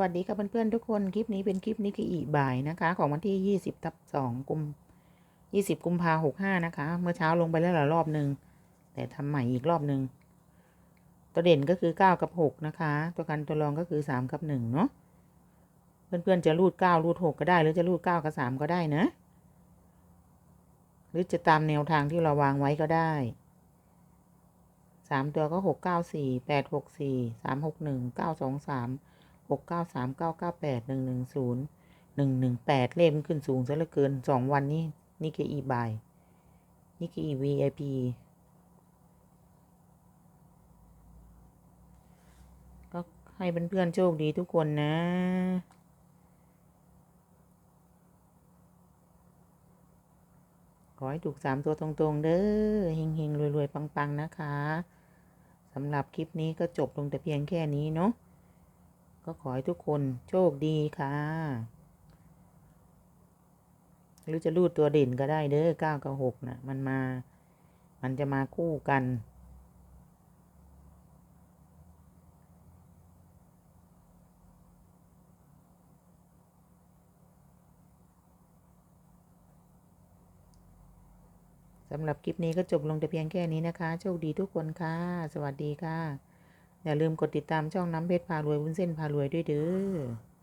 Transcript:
วัสดีค่ะเพื่อนๆทุกคน คลิปนี้เป็นคลิปนิกอีบ่ายนะคะ ของวันที่20ทับ2กุม20กุมภาหกห้านะคะ เมื่อเช้าลงไปแล้วหลายรอบหนึ่งแต่ทำใหม่อีกรอบหนึ่งตัวเด่นก็คือ9กับ6นะคะ ตัวกันตัวรองก็คือ3กับ1เนาะเพื่อนๆจะรูด9รูด6ก็ได้ หรือจะรูด9กับ3ก็ได้นะ หรือจะตามแนวทางที่เราวางไว้ก็ได้สามตัวก็หกเก้าสี่แปดหกสี่สามหกหนึ่งเก้าสองสาม หกเก้าสามเก้าเก้าแปดหนึ่งหนึ่งศูนย์หนึ่งหนึ่งแปดเลขมันขึ้นสูงซะเหลือเกินสองวันนี้นี่คืออีบายนี่คืออีวีไอพีก็ให้เพื่อนๆโชคดีทุกคนนะขอให้ถูกสามตัวตรงๆ เด้อเฮงๆ รวยๆ ปัง ๆ นะคะ สำหรับคลิปนี้ก็จบลงแต่เพียงแค่นี้เนาะ ก็ขอให้ทุกคนโชคดีค่ะ หรือจะรูดตัวเด่นก็ได้เด้อเก้ากับหกนะมันมา มันจะมาคู่กัน สำหรับคลิปนี้ก็จบลงแต่เพียงแค่นี้นะคะ โชคดีทุกคนค่ะ สวัสดีค่ะ อย่าลืมกดติดตามช่องน้ำเพชรพารวยวุ้นเส้นพารวยด้วยเด้อ